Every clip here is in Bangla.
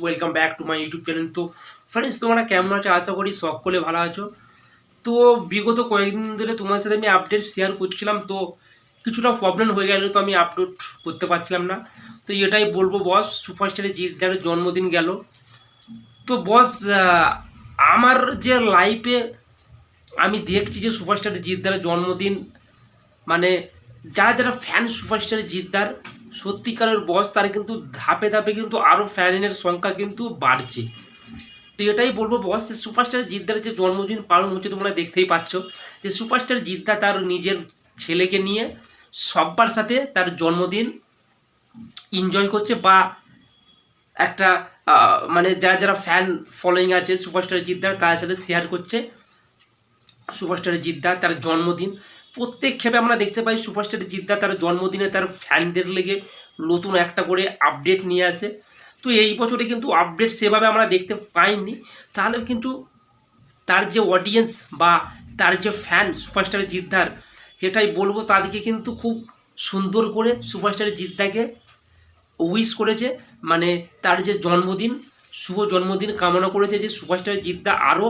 Welcome back to my YouTube channel তো ফ্রেন্ডস তোমরা কেমন আছো? আশা করি সকলে ভালো আছো। তো বিগত কয়েকদিন ধরে তোমার সাথে আমি আপডেট শেয়ার করছিলাম, তো কিছুটা প্রবলেম হয়ে গেল তো আমি আপলোড করতে পারছিলাম না। তো এটাই বলব বস সুপারস্টারের জিদ্দারের জন্মদিন গেল। তো বস আমার যে লাইফে আমি দেখছি যে সুপারস্টার জিদ্দারের জন্মদিন মানে যারা যারা ফ্যান সুপারস্টার জিদ্দার সত্যিকারের বস তার কিন্তু ধাপে ধাপে কিন্তু আরও ফ্যানের সংখ্যা কিন্তু বাড়ছে। তো এটাই বলব বস, যে সুপারস্টার জিদ্দার যে জন্মদিন পালন হচ্ছে, তোমরা দেখতেই পাচ্ছ যে সুপারস্টার জিদ্দা তার নিজের ছেলেকে নিয়ে সব্বার সাথে তার জন্মদিন এনজয় করছে বা একটা মানে যারা যারা ফ্যান ফলোয়িং আছে সুপারস্টার জিদ্দার তার সাথে শেয়ার করছে সুপারস্টার জিদ্দা তার জন্মদিন। প্রত্যেক ক্ষেপে আমরা দেখতে পাই সুপারস্টার জিদ্দা, তার জন্মদিনে তার ফ্যানদের লেগে নতুন একটা করে আপডেট নিয়ে আসে। তো এই বছরে কিন্তু আপডেট সেভাবে আমরা দেখতে পাইনি। তাহলে কিন্তু তার যে অডিয়েন্স বা তার যে ফ্যান সুপারস্টার জিদ্দার, এটাই বলব, তাদেরকে কিন্তু খুব সুন্দর করে সুপারস্টার জিদ্দাকে উইশ করেছে। মানে তার যে জন্মদিন, শুভ জন্মদিন কামনা করেছে যে সুপারস্টার জিদ্দা আরও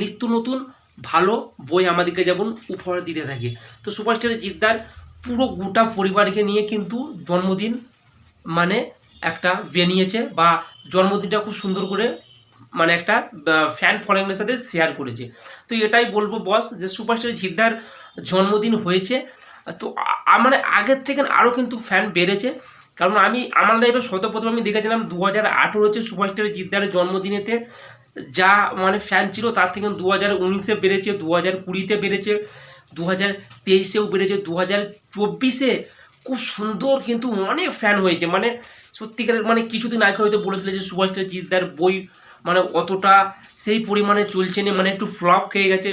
নিত্য নতুন ভালো বই আমাদেরকে যেমন উপহার দিতে থাকে। তো সুপারস্টার জিদ্দার পুরো গোটা পরিবারকে নিয়ে কিন্তু জন্মদিন মানে একটা বেনিয়েছে বা জন্মদিনটা খুব সুন্দর করে মানে একটা ফ্যান ফলোয়িংয়ের সাথে শেয়ার করেছে। তো এটাই বলব বস যে সুপারস্টার জিদ্দার জন্মদিন হয়েছে। তো মানে আগের থেকে আরও কিন্তু ফ্যান বেড়েছে। কারণ আমি, আমার লাইফে শতপ্রথম আমি দেখেছিলাম দু হাজার আঠেরো হচ্ছে সুপারস্টার জিদ্দারের জন্মদিনেতে যা মানে ফ্যান ছিল, তার থেকে দু হাজার উনিশে বেড়েছে দু হাজার কুড়িতে বেড়েছে দু হাজার তেইশেও বেড়েছে দু হাজার চব্বিশে খুব সুন্দর কিন্তু অনেক ফ্যান হয়েছে। মানে সত্যিকারের মানে কিছুদিন আগে হয়তো বলেছিল যে সুভাষচন্দ্র জিদ্দার বই মানে অতটা সেই পরিমাণে চলছে না মানে একটু ফ্লপ খেয়ে গেছে।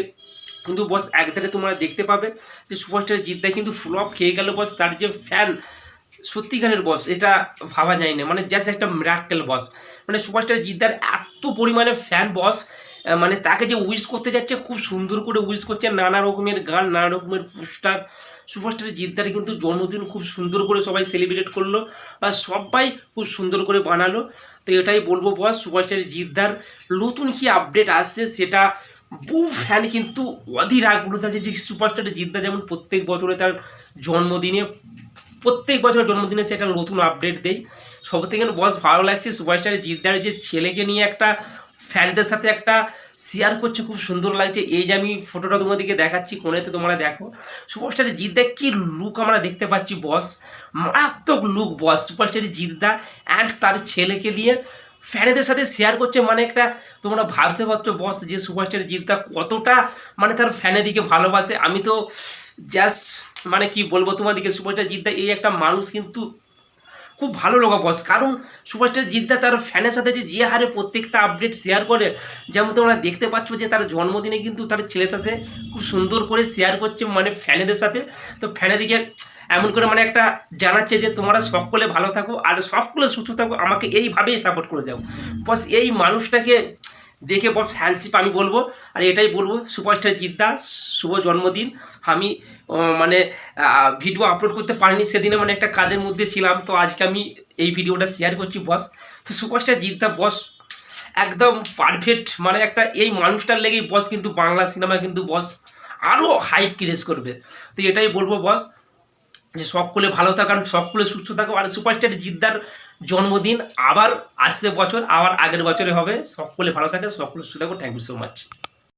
কিন্তু বস একধারে তোমরা দেখতে পাবে যে সুভাষচন্দ্র জিদ্দা কিন্তু ফ্লপ খেয়ে গেল বস তার যে ফ্যান সত্যিকারের বস এটা ভাবা যায় না। মানে জাস্ট একটা মিরাক্কেল বস মানে সুভাষচন্দ্র জিদ্দার এত পরিমাণে ফ্যান বস মানে তাকে যে উইশ করতে যাচ্ছে, খুব সুন্দর করে উইশ করছে। নানা রকমের গান, নানা রকমের পোস্টার সুভাষচন্দ্র জিদ্দার কিন্তু জন্মদিন খুব সুন্দর করে সবাই সেলিব্রেট করল বা সবাই খুব সুন্দর করে বানালো। তো এটাই বলব বস সুভাষচন্দ্র জিদ্দার নতুন কি আপডেট আসছে সেটা বহু ফ্যান কিন্তু অধীর আগ্রহ আছে যে সুপারস্টার জিদ্দা যেমন প্রত্যেক বছরে তার জন্মদিনে, প্রত্যেক বছর জন্মদিনে সে একটা নতুন আপডেট দেয়। সব থেকে বস ভালো লাগছে, সুপারস্টার জিদ্দার যে ছেলেকে নিয়ে একটা ফ্যানদের সাথে একটা শেয়ার করছে, খুব সুন্দর লাগছে। এই যে আমি ফটোটা তোমাদেরকে দেখাচ্ছি, কোনেতে তোমরা দেখো। সুপারস্টার জিদ্দা কি লুক আমরা দেখতে পাচ্ছি, বস? মারাত্মক লুক বস। সুপারস্টার জিদ্দা অ্যান্ড তার ছেলেকে নিয়ে ফ্যানেদের সাথে শেয়ার করছে মানে একটা তোমরা ভাবতে পারছ, বস, যে সুপারস্টার জিদ্দা কতটা মানে তার ফ্যানের দিকে ভালোবাসে। আমি তো জাস্ট মানে কি বলব তোমাদেরকে, সুপারস্টার জিদ্দা এই একটা মানুষ কিন্তু খুব ভালো লাগা বস কারণ সুপারস্টার জিদ্দা তার ফ্যানের সাথে যে যে হারে প্রত্যেকটা আপডেট শেয়ার করে, যেমন তোমরা দেখতে পাচ্ছ যে তার জন্মদিনে কিন্তু তার ছেলের সাথে খুব সুন্দর করে শেয়ার করছে মানে ফ্যানেদের সাথে। তো ফ্যানেদিকে এমন করে মানে একটা জানাচ্ছে যে তোমরা সকলে ভালো থাকো আর সকলে সুস্থ থাকো, আমাকে এইভাবেই সাপোর্ট করে দাও। বস এই মানুষটাকে দেখে বস হ্যান্ডশিপ আমি বলব। আর এটাই বলব সুপারস্টার জিদ্দা শুভ জন্মদিন। আমি মানে ভিডিও আপলোড করতে পারিনি। সেদিনে মানে একটা কাজের মধ্যে ছিলাম। তো আজকে আমি এই ভিডিওটা শেয়ার করছি বস তো সুপারস্টার জিদ্দা বস একদম পারফেক্ট মানে একটা, এই মানুষটার লেগেই বস কিন্তু বাংলা সিনেমা কিন্তু বস আরও হাইপ ক্রিয়েট করবে। তো এটাই বলব বস যে সকলে ভালো থাকান সকলে সুস্থ থাকো। আর সুপারস্টার জিদ্দার জন্মদিন আবার আসছে বছর, আবার আগের বছরে হবে। সকলে ভালো থাকে সকলে সুস্থ থাকো। Thank you so much